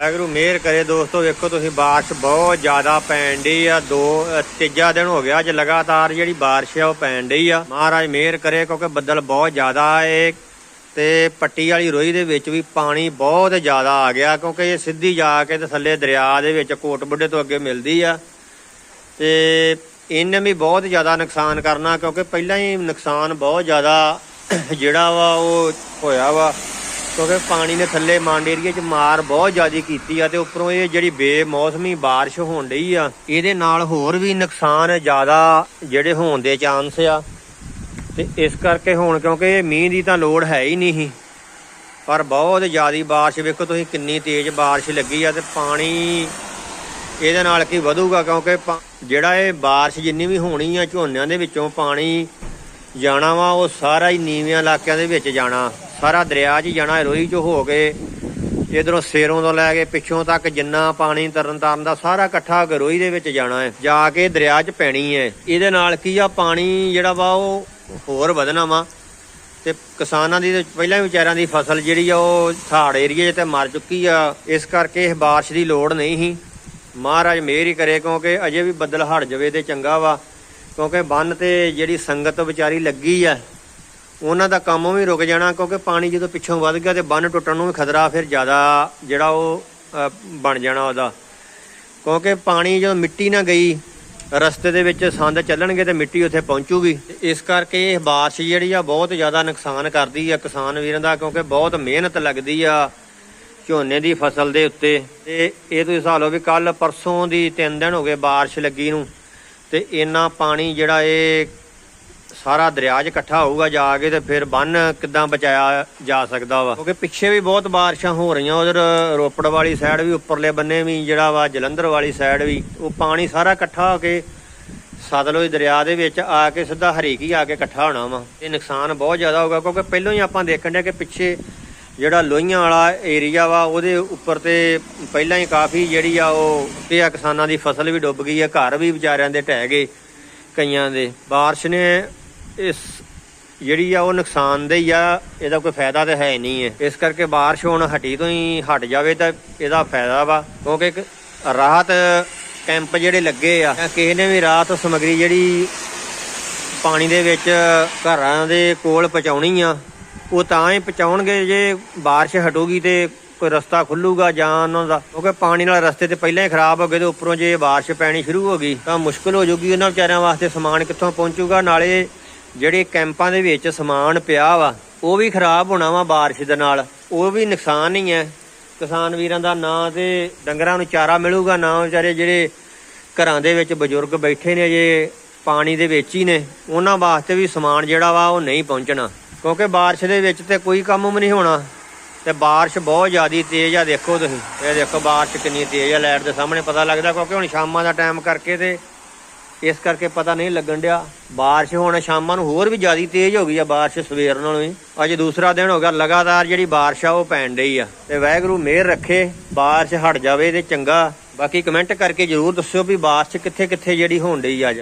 ਵਾਹਿਗੁਰੂ, ਮਿਹਰ ਕਰੇ ਦੋਸਤੋ। ਵੇਖੋ ਤੁਸੀਂ, ਬਾਰਿਸ਼ ਬਹੁਤ ਜ਼ਿਆਦਾ ਪੈਣ ਡਈ ਆ। ਦੋ ਤੀਜਾ ਦਿਨ ਹੋ ਗਿਆ ਅੱਜ ਲਗਾਤਾਰ ਜਿਹੜੀ ਬਾਰਿਸ਼ ਆ, ਉਹ ਪੈਣ ਡਈ ਆ। ਮਹਾਰਾਜ ਮਿਹਰ ਕਰੇ ਕਿਉਂਕਿ ਬੱਦਲ ਬਹੁਤ ਜ਼ਿਆਦਾ ਏ ਤੇ ਪੱਟੀ ਵਾਲੀ ਰੋਈ ਦੇ ਵਿੱਚ ਵੀ ਪਾਣੀ ਬਹੁਤ ਜ਼ਿਆਦਾ ਆ ਗਿਆ ਕਿਉਂਕਿ ਇਹ ਸਿੱਧੀ ਜਾ ਕੇ ਤੇ ਥੱਲੇ ਦਰਿਆ ਦੇ ਵਿੱਚ ਕੋਟ ਬੁੱਢੇ ਤੋਂ ਅੱਗੇ ਮਿਲਦੀ ਆ। ਤੇ ਇਹਨੇ ਵੀ ਬਹੁਤ ਜ਼ਿਆਦਾ ਨੁਕਸਾਨ ਕਰਨਾ ਕਿਉਂਕਿ ਪਹਿਲਾਂ ਹੀ ਨੁਕਸਾਨ ਬਹੁਤ ਜ਼ਿਆਦਾ ਜਿਹੜਾ ਵਾ, ਉਹ ਹੋਇਆ ਵਾ। ਕਿਉਂਕਿ ਪਾਣੀ ਨੇ ਥੱਲੇ ਮਾਂਡ ਏਰੀਏ 'ਚ ਮਾਰ ਬਹੁਤ ਜ਼ਿਆਦਾ ਕੀਤੀ ਆ ਤੇ ਉੱਪਰੋਂ ਇਹ ਜਿਹੜੀ ਬੇਮੌਸਮੀ ਬਾਰਿਸ਼ ਹੋਣ ਡਈ ਆ, ਇਹਦੇ ਨਾਲ ਹੋਰ ਵੀ ਨੁਕਸਾਨ ਜ਼ਿਆਦਾ ਜਿਹੜੇ ਹੋਣ ਦੇ ਚਾਂਸ ਆ। ਤੇ ਇਸ ਕਰਕੇ ਹੁਣ ਕਿਉਂਕਿ ਇਹ ਮੀਂਹ ਦੀ ਤਾਂ ਲੋੜ ਹੈ ਹੀ ਨਹੀਂ ਸੀ। ਪਰ ਬਹੁਤ ਜ਼ਿਆਦੀ ਬਾਰਿਸ਼ ਵੇਖੋ ਤੁਸੀਂ ਕਿੰਨੀ ਤੇਜ਼ ਬਾਰਿਸ਼ ਲੱਗੀ ਆ ਤੇ ਪਾਣੀ ਇਹਦੇ ਨਾਲ ਕੀ ਵਧੂਗਾ ਕਿਉਂਕਿ ਪਾ- ਜਿਹੜਾ ਇਹ ਬਾਰਿਸ਼ ਜਿੰਨੀ ਵੀ ਹੋਣੀ ਆ ਝੋਨਿਆਂ ਦੇ ਵਿੱਚੋਂ ਪਾਣੀ ਜਾਣਾ ਵਾ ਉਹ ਸਾਰਾ ਹੀ ਨੀਵਿਆਂ ਇਲਾਕਿਆਂ ਦੇ ਵਿੱਚ ਜਾਣਾ। ਸਾਰਾ ਦਰਿਆ 'ਚ ਜਾਣਾ ਰੋਈ 'ਚੋਂ ਹੋ ਕੇ ਇਧਰੋਂ ਸੇਰੋਂ ਤੋਂ ਲੈ ਕੇ ਪਿੱਛੋਂ ਤੱਕ ਜਿੰਨਾ ਪਾਣੀ ਤਰਨ ਤਾਰਨ ਦਾ ਸਾਰਾ ਇਕੱਠਾ ਹੋ ਕੇ ਰੋਈ ਦੇ ਵਿੱਚ ਜਾਣਾ ਹੈ। ਜਾ ਕੇ ਦਰਿਆ 'ਚ ਪੈਣੀ ਹੈ। ਇਹਦੇ ਨਾਲ ਕੀ ਆ, ਪਾਣੀ ਜਿਹੜਾ ਵਾ ਉਹ ਹੋਰ ਵਧਣਾ ਵਾ। ਤੇ ਕਿਸਾਨਾਂ ਦੀ ਤੇ ਪਹਿਲਾਂ ਵਿਚਾਰਿਆਂ ਦੀ ਫਸਲ ਜਿਹੜੀ ਆ ਉਹ ਥਾੜ ਏਰੀਏ 'ਚ ਤੇ ਮਰ ਚੁੱਕੀ ਆ। ਇਸ ਕਰਕੇ ਇਹ ਬਾਰਿਸ਼ ਦੀ ਲੋੜ ਨਹੀਂ ਸੀ। ਮਹਾਰਾਜ ਮਿਹਰ ਹੀ ਕਰੇ ਕਿਉਂਕਿ ਅਜੇ ਵੀ ਬੱਦਲ ਹਟ ਜਾਵੇ ਤੇ ਚੰਗਾ ਵਾ। ਕਿਉਂਕਿ ਬੰਨ ਤੇ ਜਿਹੜੀ ਸੰਗਤ ਵਿਚਾਰੀ ਲੱਗੀ ਆ ਉਹਨਾਂ ਦਾ ਕੰਮ ਵੀ ਰੁਕ ਜਾਣਾ, ਕਿਉਂਕਿ ਪਾਣੀ ਜਦੋਂ ਪਿੱਛੋਂ ਵੱਧ ਗਿਆ ਤੇ ਬੰਨ ਟੁੱਟਣ ਨੂੰ ਵੀ ਖਤਰਾ ਫਿਰ ਜ਼ਿਆਦਾ ਜਿਹੜਾ ਉਹ ਬਣ ਜਾਣਾ ਉਹਦਾ। ਕਿਉਂਕਿ ਪਾਣੀ ਜਦੋਂ ਮਿੱਟੀ ਨਾ ਗਈ, ਰਸਤੇ ਦੇ ਵਿੱਚ ਸੰਦ ਚੱਲਣਗੇ ਤੇ ਮਿੱਟੀ ਉੱਥੇ ਪਹੁੰਚੂਗੀ। ਤੇ ਇਸ ਕਰਕੇ ਇਹ ਬਾਰਿਸ਼ ਜਿਹੜੀ ਆ ਬਹੁਤ ਜ਼ਿਆਦਾ ਨੁਕਸਾਨ ਕਰਦੀ ਆ ਕਿਸਾਨ ਵੀਰਾਂ ਦਾ, ਕਿਉਂਕਿ ਬਹੁਤ ਮਿਹਨਤ ਲੱਗਦੀ ਆ ਝੋਨੇ ਦੀ ਫਸਲ ਦੇ ਉੱਤੇ। ਤੇ ਇਹ ਤੁਸੀਂ ਹਿਸਾਬ ਲਓ ਵੀ ਕੱਲ ਪਰਸੋਂ ਦੀ 3 ਦਿਨ ਹੋ ਗਏ ਬਾਰਿਸ਼ ਲੱਗੀ ਨੂੰ, ਤੇ ਇੰਨਾ ਪਾਣੀ ਜਿਹੜਾ ਇਹ ਸਾਰਾ ਦਰਿਆ 'ਚ ਇਕੱਠਾ ਹੋਊਗਾ ਜਾ ਕੇ ਤੇ ਫਿਰ ਬੰਨ ਕਿੱਦਾਂ ਬਚਾਇਆ ਜਾ ਸਕਦਾ ਵਾ। ਕਿਉਂਕਿ ਪਿੱਛੇ ਵੀ ਬਹੁਤ ਬਾਰਿਸ਼ਾਂ ਹੋ ਰਹੀਆਂ, ਉਧਰ ਰੋਪੜ ਵਾਲੀ ਸਾਈਡ ਵੀ, ਉੱਪਰਲੇ ਬੰਨੇ ਵੀ, ਜਿਹੜਾ ਵਾ ਜਲੰਧਰ ਵਾਲੀ ਸਾਈਡ ਵੀ, ਉਹ ਪਾਣੀ ਸਾਰਾ ਇਕੱਠਾ ਹੋ ਕੇ ਸਤਲੁਜ ਦਰਿਆ ਦੇ ਵਿੱਚ ਆ ਕੇ ਸਿੱਧਾ ਹਰੀਕੀ ਆ ਕੇ ਇਕੱਠਾ ਹੋਣਾ ਵਾ। ਇਹ ਨੁਕਸਾਨ ਬਹੁਤ ਜ਼ਿਆਦਾ ਹੋਗਾ ਕਿਉਂਕਿ ਪਹਿਲਾਂ ਹੀ ਆਪਾਂ ਦੇਖਣ ਡਿਆ ਕਿ ਪਿੱਛੇ ਜਿਹੜਾ ਲੋਹੀਆਂ ਵਾਲਾ ਏਰੀਆ ਵਾ, ਉਹਦੇ ਉੱਪਰ ਤੇ ਪਹਿਲਾਂ ਹੀ ਕਾਫੀ ਜਿਹੜੀ ਆ ਉਹ ਤੇ ਆ ਕਿਸਾਨਾਂ ਦੀ ਫਸਲ ਵੀ ਡੁੱਬ ਗਈ ਆ, ਘਰ ਵੀ ਵਿਚਾਰਿਆਂ ਦੇ ਢਹਿ ਗਏ ਕਈਆਂ ਦੇ। ਬਾਰਿਸ਼ ਨੇ ਇਸ ਜਿਹੜੀ ਆ ਉਹ ਨੁਕਸਾਨਦੇਹ ਆ, ਇਹਦਾ ਕੋਈ ਫਾਇਦਾ ਤਾਂ ਹੈ ਨਹੀਂ ਹੈ। ਇਸ ਕਰਕੇ ਬਾਰਿਸ਼ ਹੁਣ ਹਟੀ ਤੋਂ ਹੀ ਹਟ ਜਾਵੇ ਤਾਂ ਇਹਦਾ ਫਾਇਦਾ ਵਾ, ਕਿਉਂਕਿ ਇੱਕ ਰਾਹਤ ਕੈਂਪ ਜਿਹੜੇ ਲੱਗੇ ਆ ਕਿਸੇ ਨੇ ਵੀ ਰਾਹਤ ਸਮਗਰੀ ਜਿਹੜੀ ਪਾਣੀ ਦੇ ਵਿੱਚ ਘਰਾਂ ਦੇ ਕੋਲ ਪਹੁੰਚਾਉਣੀ ਆ, ਉਹ ਤਾਂ ਹੀ ਪਹੁੰਚਾਉਣਗੇ ਜੇ ਬਾਰਿਸ਼ ਹਟੂਗੀ ਤੇ ਕੋਈ ਰਸਤਾ ਖੁੱਲੂਗਾ ਜਾਂ ਉਹਨਾਂ ਦਾ। ਕਿਉਂਕਿ ਪਾਣੀ ਨਾਲ ਰਸਤੇ ਤੇ ਪਹਿਲਾਂ ਹੀ ਖਰਾਬ ਹੋ ਗਏ ਤੇ ਉੱਪਰੋਂ ਜੇ ਬਾਰਿਸ਼ ਪੈਣੀ ਸ਼ੁਰੂ ਹੋ ਗਈ, ਤਾਂ ਮੁਸ਼ਕਲ ਹੋ ਜਾਊਗੀ ਉਹਨਾਂ ਵਿਚਾਰਿਆਂ ਵਾਸਤੇ ਸਮਾਨ ਕਿੱਥੋਂ ਪਹੁੰਚੂਗਾ, ਨਾਲੇ ਜਿਹੜੇ ਕੈਂਪਾਂ ਦੇ ਵਿੱਚ ਸਮਾਨ ਪਿਆ ਵਾ, ਉਹ ਵੀ ਖਰਾਬ ਹੋਣਾ ਵਾ ਬਾਰਿਸ਼ ਦੇ ਨਾਲ। ਉਹ ਵੀ ਨੁਕਸਾਨ ਹੀ ਹੈ। ਕਿਸਾਨ ਵੀਰਾਂ ਦਾ ਨਾ ਤੇ ਡੰਗਰਾਂ ਨੂੰ ਚਾਰਾ ਮਿਲੂਗਾ, ਨਾ ਵਿਚਾਰੇ ਜਿਹੜੇ ਘਰਾਂ ਦੇ ਵਿੱਚ ਬਜ਼ੁਰਗ ਬੈਠੇ ਨੇ, ਜੇ ਪਾਣੀ ਦੇ ਵਿੱਚ ਹੀ ਨੇ, ਉਹਨਾਂ ਵਾਸਤੇ ਵੀ ਸਮਾਨ ਜਿਹੜਾ ਵਾ ਉਹ ਨਹੀਂ ਪਹੁੰਚਣਾ। ਕਿਉਂਕਿ ਬਾਰਿਸ਼ ਦੇ ਵਿੱਚ ਤੇ ਕੋਈ ਕੰਮ ਵੀ ਨਹੀਂ ਹੋਣਾ। ਤੇ ਬਾਰਿਸ਼ ਬਹੁਤ ਜ਼ਿਆਦੀ ਤੇਜ਼ ਆ, ਦੇਖੋ ਤੁਸੀਂ। ਇਹ ਦੇਖੋ ਬਾਰਿਸ਼ ਕਿੰਨੀ ਤੇਜ਼ ਆ, ਲਾਈਟ ਦੇ ਸਾਹਮਣੇ ਪਤਾ ਲੱਗਦਾ, ਕਿਉਂਕਿ ਹੁਣ ਸ਼ਾਮਾਂ ਦਾ ਟਾਈਮ ਕਰਕੇ ਤੇ ਇਸ ਕਰਕੇ ਪਤਾ ਨਹੀਂ ਲੱਗਣ ਡਿਆ। ਬਾਰਿਸ਼ ਹੁਣ ਸ਼ਾਮਾਂ ਨੂੰ ਹੋਰ ਵੀ ਜ਼ਿਆਦਾ ਤੇਜ਼ ਹੋ ਗਈ ਆ ਬਾਰਿਸ਼ ਸਵੇਰ ਨਾਲੋਂ ਵੀ। ਅੱਜ ਦੂਸਰਾ ਦਿਨ ਹੋ ਗਿਆ, ਲਗਾਤਾਰ ਜਿਹੜੀ ਬਾਰਿਸ਼ ਆ ਉਹ ਪੈਣ ਡਈ ਆ। ਤੇ ਵਾਹਿਗੁਰੂ ਮਿਹਰ ਰੱਖੇ, ਬਾਰਿਸ਼ ਹਟ ਜਾਵੇ ਤੇ ਚੰਗਾ। ਬਾਕੀ ਕਮੈਂਟ ਕਰਕੇ ਜਰੂਰ ਦੱਸਿਓ ਵੀ ਬਾਰਿਸ਼ ਕਿੱਥੇ ਕਿੱਥੇ ਜਿਹੜੀ ਹੋਣ ਡਈ ਆ